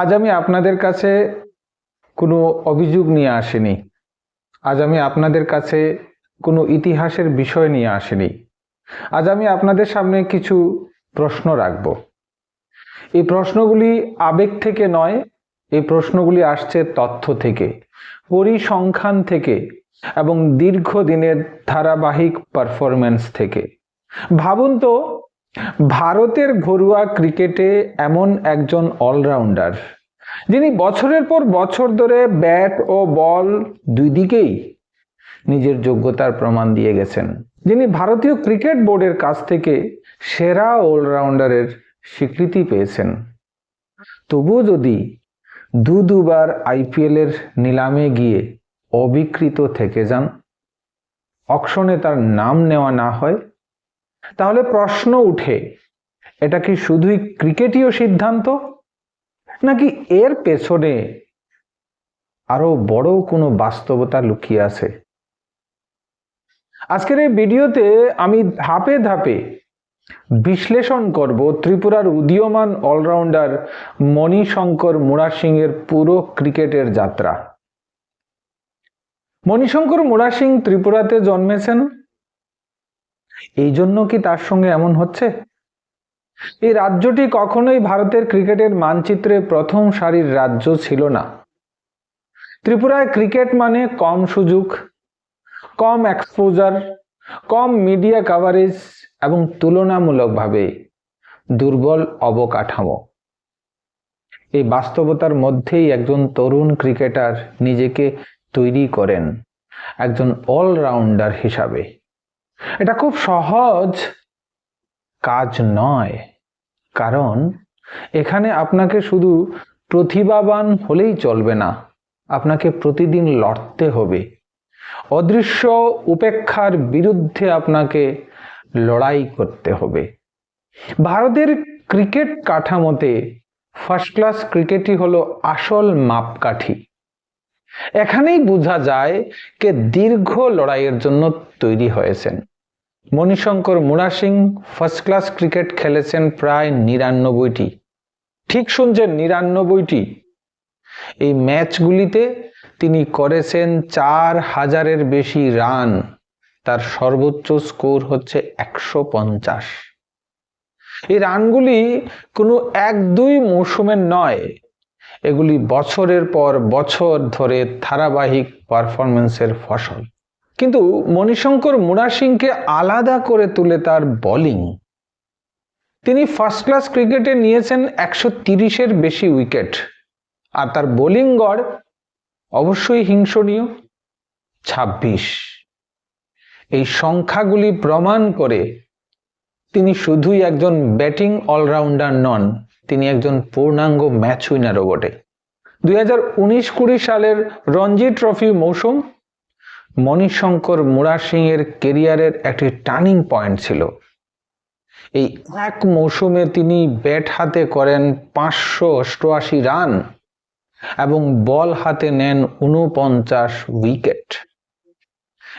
আজ আমি আপনাদের কাছে কোনো অভিযোগ নিয়ে আসিনি। আজ আমি আপনাদের কাছে কোনো ইতিহাসের বিষয় নিয়ে আসিনি। আজ আমি আপনাদের সামনে কিছু প্রশ্ন রাখব। এই প্রশ্নগুলি আবেগ থেকে নয়, এই প্রশ্নগুলি আসছে তথ্য থেকে, পরিসংখ্যান থেকে এবং দীর্ঘদিনের ধারাবাহিক পারফরম্যান্স থেকে। ভাবুন তো ভারতের ঘরোয়া ক্রিকেটে এমন একজন অলরাউন্ডার, যিনি বছরের পর বছর ধরে ব্যাট ও বল দুই দিকেই নিজের যোগ্যতার প্রমাণ দিয়ে গেছেন। যিনি ভারতীয় ক্রিকেট বোর্ডের কাছ থেকে সেরা অলরাউন্ডারের স্বীকৃতি পেয়েছেন। তবুও যদি দু দুবার আইপিএলের নিলামে গিয়ে অবিকৃত থেকে যান, অকশনে তার নাম নেওয়া না হয় তাহলে প্রশ্ন উঠে, এটা কি শুধুই ক্রিকেটীয় সিদ্ধান্ত? নাকি এর পেছনে আরও বড় কোনো বাস্তবতা লুকিয়ে আছে? আজকের এই ভিডিওতে আমি ধাপে ধাপে বিশ্লেষণ করব ত্রিপুরার উদীয়মান অলরাউন্ডার মণিশঙ্কর মুড়া সিং এর পুরো ক্রিকেটের যাত্রা। মণিশঙ্কর মুড়া সিং ত্রিপুরাতে জন্মেছেন। এই জন্য কি তার সঙ্গে এমন হচ্ছে? এই রাজ্যটি কখনোই ভারতের ক্রিকেটের মানচিত্রে প্রথম সারির রাজ্য ছিল না। ত্রিপুরায় ক্রিকেট মানে কম সুযোগ, কম এক্সপোজার কম মিডিয়া কাভারেজ এবং তুলনামূলকভাবে দুর্বল অবকাঠামো। এই বাস্তবতার মধ্যেই একজন তরুণ ক্রিকেটার নিজেকে তৈরি করেন, একজন অলরাউন্ডার হিসাবে। এটা খুব সহজ কাজ নয়, কারণ এখানে আপনাকে শুধু প্রতিভাবান হলেই চলবে না, আপনাকে প্রতিদিন লড়তে হবে। অদৃশ্য উপেক্ষার বিরুদ্ধে আপনাকে লড়াই করতে হবে। ভারতের ক্রিকেট কাঠামোতে ফার্স্ট ক্লাস ক্রিকেটই হলো আসল মাপকাঠি। এখানেই বোঝা যায় কে দীর্ঘ লড়াইয়ের জন্য তৈরি হয়েছেন। Manishankar Mura Singh first class cricket খেলেছেন প্রায় নিরানব্বইটি। ঠিক শুনছেন নিরানব্বইটি? এই ম্যাচগুলিতে তিনি করেছেন চার হাজারের বেশি রান। তার সর্বোচ্চ স্কোর হচ্ছে একশো পঞ্চাশ। এই রানগুলি কোনো এক দুই মৌসুমের নয় এগুলি বছরের পর বছর ধরে ধারাবাহিক পারফরমেন্সের ফসল। কিন্তু মণিশঙ্কর মুড়া সিংকে আলাদা করে তুলে তার বোলিং। তিনি ফার্স্ট ক্লাস ক্রিকেটে নিয়েছেন একশো তিরিশের বেশি উইকেট আর তার বোলিং গড় অবশ্যই হিংসনীয়, ছাব্বিশ। এই সংখ্যাগুলি প্রমাণ করে তিনি শুধুই একজন ব্যাটিং অলরাউন্ডার নন তিনি একজন পূর্ণাঙ্গ ম্যাচ উইনারও বটে। দুই হাজার উনিশ কুড়ি সালের রঞ্জি ট্রফি মৌসুম মণিশঙ্কর মুড়া সিং এর কেরিয়ারের একটি টার্নিং পয়েন্ট ছিল। এই এক মৌসুমে তিনি ব্যাট হাতে করেন পাঁচশো অষ্টআশি রান এবং বল হাতে নেন উনপঞ্চাশ উইকেট।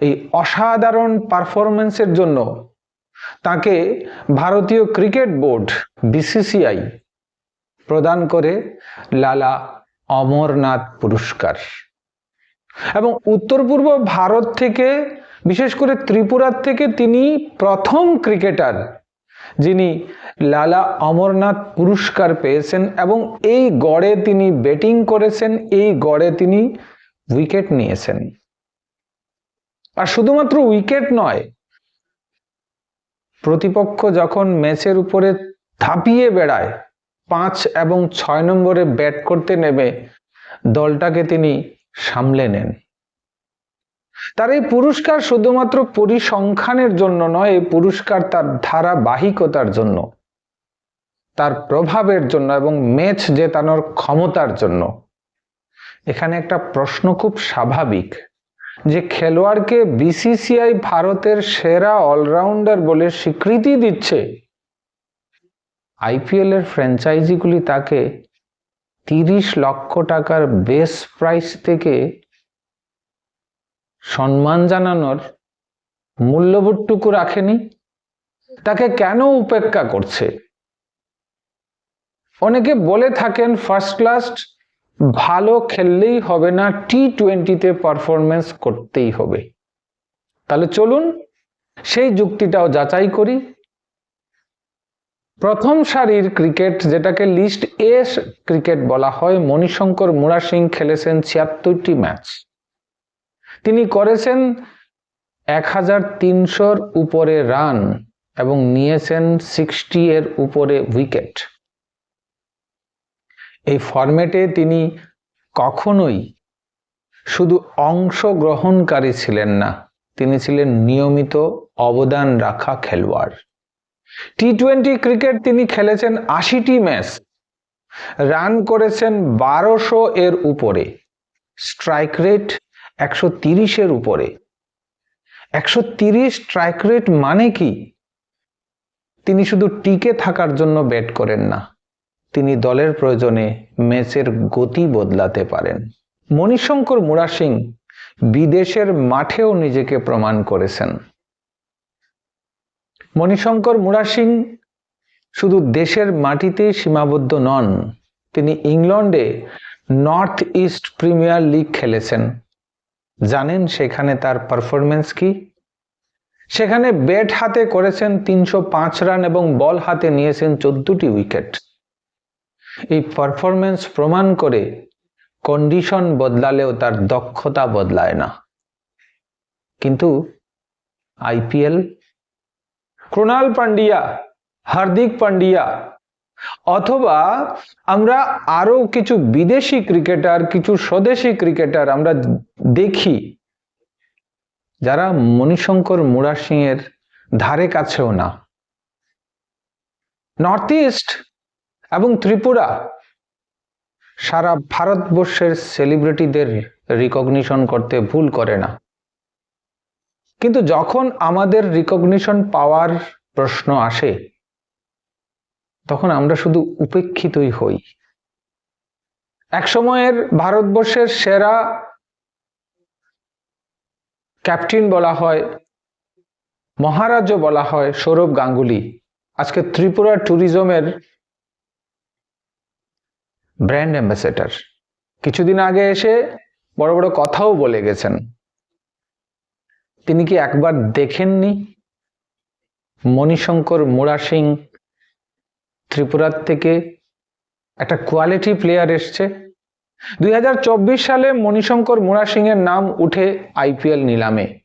এই অসাধারণ পারফরমেন্সের জন্য তাকে ভারতীয় ক্রিকেট বোর্ড, বিসিসিআই প্রদান করে লালা অমরনাথ পুরস্কার। এবং উত্তর পূর্ব ভারত থেকে, বিশেষ করে ত্রিপুরার থেকে তিনি প্রথম ক্রিকেটার যিনি লালা অমরনাথ পুরস্কার পেয়েছেন এবং এই গড়ে তিনি ব্যাটিং করেছেন, এই গড়ে তিনি উইকেট নিয়েছেন। আর শুধুমাত্র উইকেট নয়, প্রতিপক্ষ যখন ম্যাচের উপরে থাপিয়ে বেড়ায় পাঁচ এবং ছয় নম্বরে ব্যাট করতে নেমে দলটাকে তিনি সামলে নেন। তার এই পুরস্কার শুধুমাত্র পরিসংখ্যানের জন্য নয়, এই পুরস্কার তার ধারাবাহিকতার জন্য, তার প্রভাবের জন্য এবং ম্যাচ জেতানোর ক্ষমতার জন্য। এখানে একটা প্রশ্ন খুব স্বাভাবিক যে খেলোয়াড়কে বিসিসিআই ভারতের সেরা অলরাউন্ডার বলে স্বীকৃতি দিচ্ছে আইপিএল এর ফ্র্যাঞ্চাইজিগুলি তাকে তিরিশ লক্ষ টাকার বেস প্রাইস থেকে সম্মান জানানোর মূল্যবোধটুকু রাখেনি। তাকে কেন উপেক্ষা করছে? অনেকে বলে থাকেন ফার্স্ট ক্লাস ভালো খেললেই হবে না টি টোয়েন্টিতে পারফরমেন্স করতেই হবে। তাহলে চলুন, সেই যুক্তিটাও যাচাই করি। প্রথম সারির ক্রিকেট, যেটাকে লিস্ট এ ক্রিকেট বলা হয়, মণিশঙ্কর মুরা সিং খেলেছেন ছিয়াত্তরটি ম্যাচ। তিনি করেছেন এক হাজার তিনশোর উপরে রান এবং নিয়েছেন সিক্সটি এর উপরে উইকেট। এই ফরম্যাটে তিনি কখনোই শুধু অংশগ্রহণকারী ছিলেন না, তিনি ছিলেন নিয়মিত অবদান রাখা খেলোয়াড়। টি টোয়েন্টি ক্রিকেট তিনি খেলেছেন আশিটি ম্যাচ রান করেছেন বারোশো এর উপরে। স্ট্রাইক রেট একশো তিরিশের উপরে। একশো তিরিশ স্ট্রাইক রেট মানে কি? তিনি শুধু টিকে থাকার জন্য ব্যাট করেন না, তিনি দলের প্রয়োজনে ম্যাচের গতি বদলাতে পারেন। মণিশঙ্কর মুরা সিং বিদেশের মাঠেও নিজেকে প্রমাণ করেছেন। মণিশঙ্কর মুরা সিং শুধু দেশের মাটিতেই সীমাবদ্ধ নন, তিনি ইংল্যান্ডে নর্থ ইস্ট প্রিমিয়ার লিগ খেলেছেন। জানেন সেখানে তার পারফরমেন্স কি? সেখানে ব্যাট হাতে করেছেন তিনশো পাঁচ রান এবং বল হাতে নিয়েছেন চোদ্দটি উইকেট। এই পারফরমেন্স প্রমাণ করে কন্ডিশন বদলালেও তার দক্ষতা বদলায় না। কিন্তু আইপিএল ক্রোনাল পান্ডিয়া হার্দিক পান্ডিয়া অথবা আমরা আরও কিছু বিদেশি ক্রিকেটার, কিছু স্বদেশি ক্রিকেটার আমরা দেখি, যারা মণিশঙ্কর মুরা সিং এর ধারে কাছেও না। নর্থ ইস্ট এবং ত্রিপুরা, সারা ভারতবর্ষের সেলিব্রিটিদের রিকগনিশন করতে ভুল করে না। কিন্তু যখন আমাদের রিকগনিশন পাওয়ার প্রশ্ন আসে, তখন আমরা শুধু উপেক্ষিতই হই। এক সময়ের ভারতবর্ষের সেরা ক্যাপ্টেন বলা হয় মহারাজ্য বলা হয় সৌরভ গাঙ্গুলি। আজকে ত্রিপুরা ট্যুরিজমের ব্র্যান্ড অ্যাম্বাসেডার কিছুদিন আগে এসে বড় বড় কথাও বলে গেছেন। তিনি কি একবার দেখেননি? মণিশঙ্কর মুরা সিং ত্রিপুরার থেকে একটা কোয়ালিটি প্লেয়ার এসছে। দুই হাজার চব্বিশ সালে মণিশঙ্কর মুরা সিং এর নাম উঠে আইপিএল নিলামে।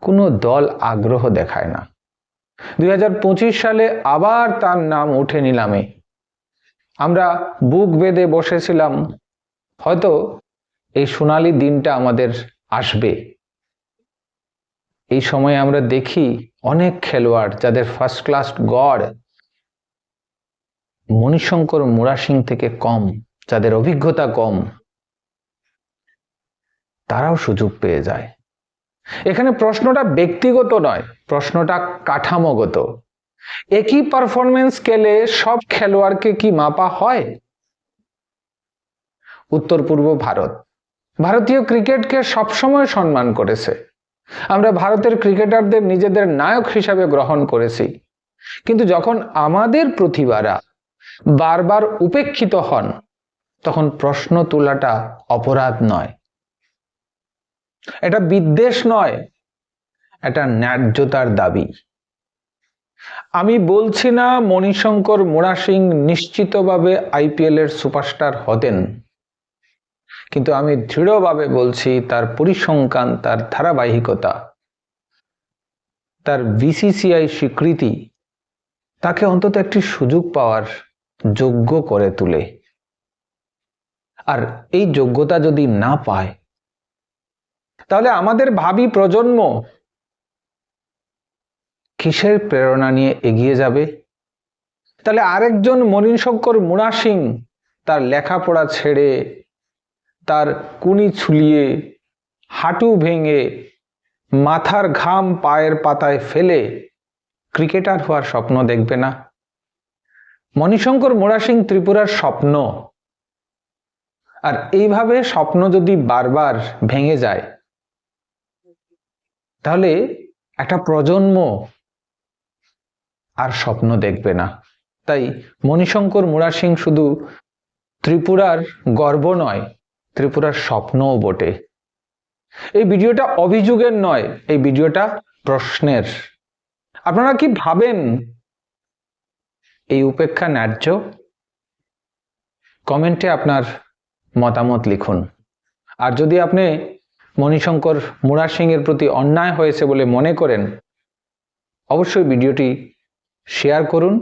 কোনো দল আগ্রহ দেখায় না। দুই হাজার পঁচিশ সালে আবার তার নাম উঠে নিলামে। আমরা বুক বেঁধে বসেছিলাম। হয়তো এই সোনালি দিনটা আমাদের আসবে। এই সময় আমরা দেখি অনেক খেলোয়াড় যাদের ফার্স্ট ক্লাস গড় মণিশঙ্কর মুরা সিং থেকে কম, যাদের অভিজ্ঞতা কম, তারাও সুযোগ পেয়ে যায়। এখানে প্রশ্নটা ব্যক্তিগত নয়, প্রশ্নটা কাঠামোগত। একই পারফরমেন্স স্কেলে সব খেলোয়াড়কে কি মাপা হয়? উত্তর পূর্ব ভারত। ভারতীয় ক্রিকেটকে সবসময় সম্মান করেছে। আমরা ভারতের ক্রিকেটারদের নিজেদের নায়ক হিসাবে গ্রহণ করেছি। কিন্তু যখন আমাদের প্রতিভারা বারবার উপেক্ষিত হন, তখন প্রশ্ন তোলাটা অপরাধ নয়। এটা বিদ্বেষ নয়, এটা ন্যায্যতার দাবি। আমি বলছি না মণিশঙ্কর মোরা সিং নিশ্চিতভাবে আইপিএল এর সুপারস্টার হতেন। কিন্তু আমি দৃঢ়ভাবে বলছি, তার পরিসংখ্যান, তার ধারাবাহিকতা, তার বিসিসিআই স্বীকৃতি, তাকে অন্তত একটি সুযোগ পাওয়ার যোগ্য করে তোলে। আর এই যোগ্যতা যদি না পায়, তাহলে আমাদের ভাবি প্রজন্ম কিসের প্রেরণা নিয়ে এগিয়ে যাবে? তাহলে আরেকজন মনিশঙ্কর মুরা সিং তার লেখাপড়া ছেড়ে তার কুনি ছুলিয়ে হাঁটু ভেঙে মাথার ঘাম পায়ের পাতায় ফেলে ক্রিকেটার হওয়ার স্বপ্ন দেখবে না। মণিশঙ্কর মোরা সিং ত্রিপুরার স্বপ্ন। আর এইভাবে স্বপ্ন যদি বারবার ভেঙে যায়, তাহলে একটা প্রজন্ম আর স্বপ্ন দেখবে না। তাই মণিশঙ্কর মুরা সিং শুধু ত্রিপুরার গর্ব নয় ত্রিপুরার স্বপ্নও বটে। এই ভিডিওটা অভিযোগের নয়, এই ভিডিওটা প্রশ্নের। আপনারা কি ভাবেন এই উপেক্ষা ন্যায্য? কমেন্টে আপনার মতামত লিখুন। আর যদি আপনি মণিশঙ্কর মুরা সিং এর প্রতি অন্যায় হয়েছে বলে মনে করেন, অবশ্যই ভিডিওটি শেয়ার করুন,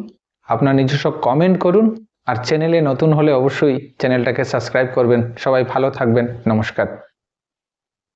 আপনার নিজস্ব কমেন্ট করুন আর চ্যানেলে নতুন হলে অবশ্যই চ্যানেলটাকে সাবস্ক্রাইব করবেন। সবাই ভালো থাকবেন। নমস্কার।